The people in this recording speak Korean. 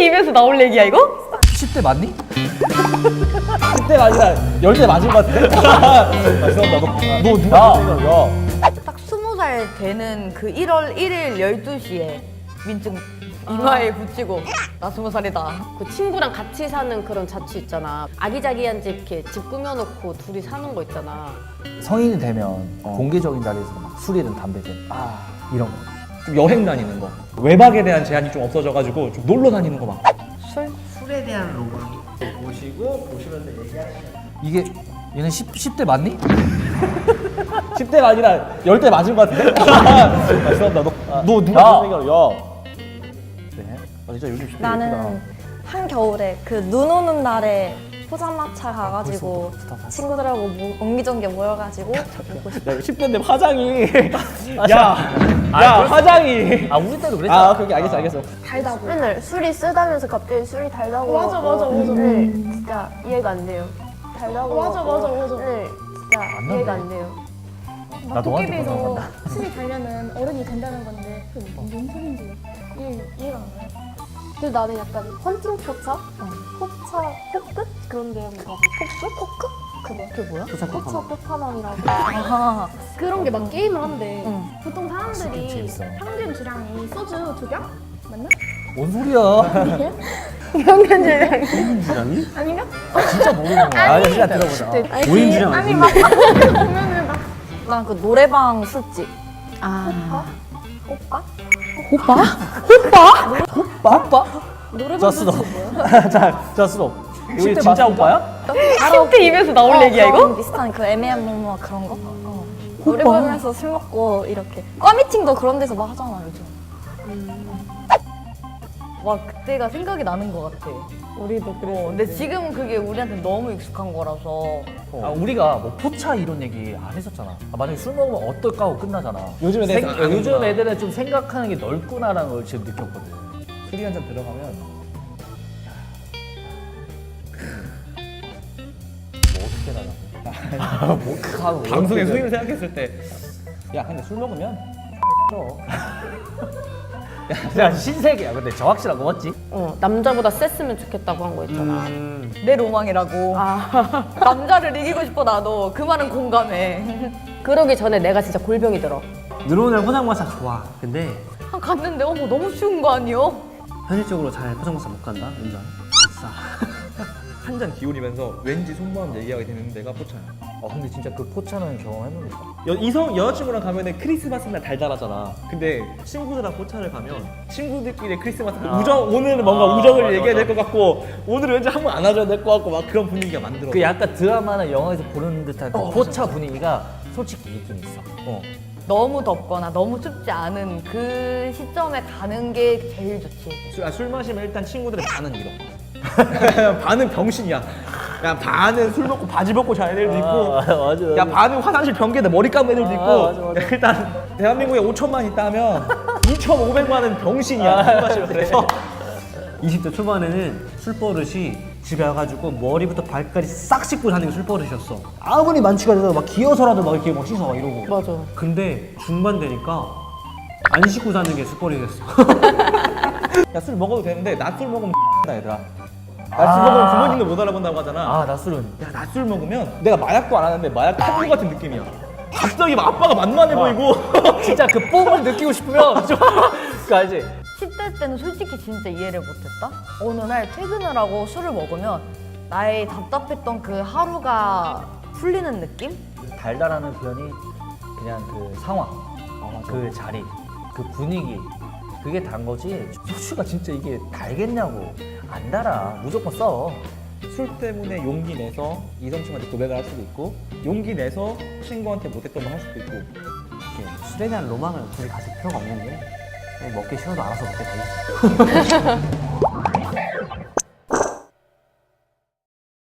10대 입에서 나올 얘기야 이거? 10대 맞니? 10대가 아니라 10대 맞은 것 같은데? 아, 죄송합니다. 너, 너 누가 야. 딱 20살 되는 그 1월 1일 12시에 민증 이마에 붙이고 나 20살이다 그 친구랑 같이 사는 그런 자취 있잖아. 아기자기한 집 이렇게 집 꾸며놓고 둘이 사는 거 있잖아. 성인이 되면 공개적인 자리에서 막 술이든 담배든 아, 이런 거. 좀 여행 다니는 거. 외박에 대한 제한이 좀 없어져가지고 좀 놀러 다니는 거 막. 술에 대한 로망 보시고 보시면서 얘기하시면 이게 얘는 10, 10대 맞니? 10대가 아니라 10대 맞은 것 같은데? 아, 죄송합니다. 너, 너 누가 야. 그런 얘기를 야. 네. 아, 진짜 요즘 10대 나는 한겨울에 그 눈 오는 날에 포장마차 가가지고 친구들하고 모- 옹기종기 모여가지고 먹고. 야, 10대인데 화장이. 야, 야, 화장이. 아 우리 때도 그랬잖아. 아, 그게 알겠어, 알겠어. 달다고. 맨날 술이 쓰다면서 갑자기 술이 달다고. 맞아, 맞아, 맞아. 네, 진짜 이해가 안 돼요. 달다고. 맞아, 맞아, 맞아. 네, 진짜 이해가 안 돼요. 나 너한테 도깨비에서. 술이 달면은 어른이 된다는 건데 그게 뭔 소린지 이해, 이해가 안 가요. 근데 나는 약간 헌팅 포차? 그런 데 가고 코끝? 코끝? 그거 그게 뭐야? 포차 끝판왕이라고 아, 그런 게 막 게임을 한대 응. 보통 사람들이 재밌어. 평균 주량이 소주 두 병? 맞나? 뭔 소리야? 평균 주량이 아닌가? 진짜 모르는 거야. 아, 진짜 들어보자. 오인 주량 아니 막 보면은 막 난 그 노래방 술집. 아. 오빠? 오빠? 노래방 저스도. 술집 뭐야? 자, 저스도. 10대 진짜? 오빠야? 10대 입에서 나올 어, 얘기야 이거? 비슷한 그 애매한 뭐뭐 그런 거? 어. 노래방에서 술 먹고 이렇게 꽈미팅도 그런 데서 막 하잖아 요즘. 와 그때가 생각이 나는 것 같아 우리도 어, 근데 지금 그게 우리한테 너무 익숙한 거라서 아, 우리가 뭐 포차 이런 얘기 안 했었잖아. 아, 만약에 술 먹으면 어떨까 하고 끝나잖아. 요즘 애들은 생-. 요즘 애들은 좀 생각하는 게 넓구나라는 걸 지금 느꼈거든. 술이 한 잔 들어가면 나가? 뭐 하고 방송의 수위를 생각했을 때 야, 근데 술 먹으면 야 신세계야. 근데 저 확실한 거 맞지? 어, 남자보다 셌으면 좋겠다고 한 거 있잖아. 내 로망이라고 남자를 이기고 싶어 나도 그 말은 공감해 그러기 전에 내가 진짜 골병이 들어. 누르오늘 포장마차 좋아 근데 아, 갔는데 어머 너무 쉬운 거 아니요? 현실적으로 잘 포장마차 못 간다 비싸 한 잔 기울이면서 왠지 속마음 얘기하게 되는 데가 포차야. 어 근데 진짜 그 포차는 경험해보니까 여, 이성 여자친구랑 가면은 크리스마스 날 달달하잖아. 근데 친구들랑 포차를 가면 친구들끼리 크리스마스 그 우정 오늘은 뭔가 아, 우정을 맞아, 얘기해야 될. 것 같고 오늘은 왠지 한번 안아줘야 될 것 같고 막 그런 분위기가 만들어. 그 약간 드라마나 영화에서 보는 듯한 그 어, 포차 분위기가 솔직히 있긴 있어. 어. 너무 덥거나 너무 춥지 않은 그 시점에 가는 게 제일 좋지 술, 아, 술 마시면 일단 친구들의 반은 잃어. 반은 병신이야. 야 반은 술 먹고 바지 벗고 자는 애들도 있고. 맞아, 맞아. 야 반은 화장실 변기에다 머리 감은 애들도 있고. 아, 맞아, 맞아. 일단 대한민국에 5천만 있다면 2,500만은 병신이야. 술 마시면 그래서 20대 초반에는 술버릇이 집에 와가지고 머리부터 발까지 싹 씻고 자는 게 술버릇이었어 아무리 만취가 돼서 막 기어서라도 막 이렇게 막 씻어 막 이러고 맞아. 근데 중반 되니까 안 씻고 자는 게 술버릇이 됐어 야 술 먹어도 되는데 낮술 먹으면 나 얘들아. 낮술 먹으면 부모님도 못 알아본다고 하잖아. 아 낮술은 야 낮술 먹으면 내가 마약도 안 하는데 마약 타고 같은 느낌이야. 갑자기 막 아빠가 만만해 보이고. 진짜 그 뽕을 느끼고 싶으면 좀 그 알지? 10대 때는 솔직히 진짜 이해를 못했다 어느 날 퇴근을 하고 술을 먹으면 나의 답답했던 그 하루가 풀리는 느낌? 달달하는 표현이 그냥 그 상황, 그 자리, 그 분위기 그게 단 거지. 소주가 진짜 이게 달겠냐고 안 달아. 무조건 써. 술 때문에 용기 내서 이성친한테 고백을 할 수도 있고 용기 내서 친구한테 못했던 걸 할 수도 있고 이렇게 술에 대한 로망을 굳이 가질 필요가 없는 게 먹기 싫어도 알아서 먹게 돼 있어